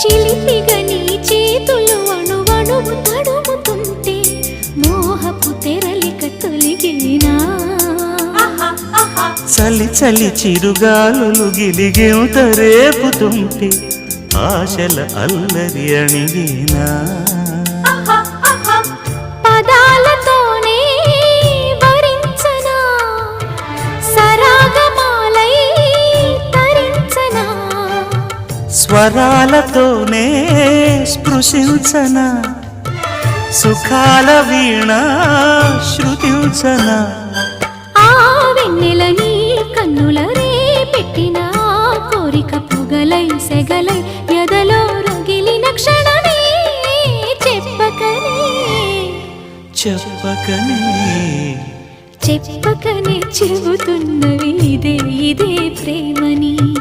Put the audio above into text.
చిలిపిగా నీ చేతులు అణువణువు తడుముతుంటే మోహపు తెరలిక తొలిగినా. చలి చలి చిరుగాలులు గిలిగింత రేపుతుంటే ఆశల అల్లరి అణిగినా. స్వరాలతోనే స్పృశించన? సుఖాల వీణ శృతించనా? ఆ వెన్నెల నీ కన్నుల రే పెట్టిన కోరిక పొగలై సెగలై ఎదలో రగిలిన క్షణమే చెప్పకనే. చెప్పకనే. చెప్పకనే చెబుతున్నవి ఇదే ఇదే ప్రేమని.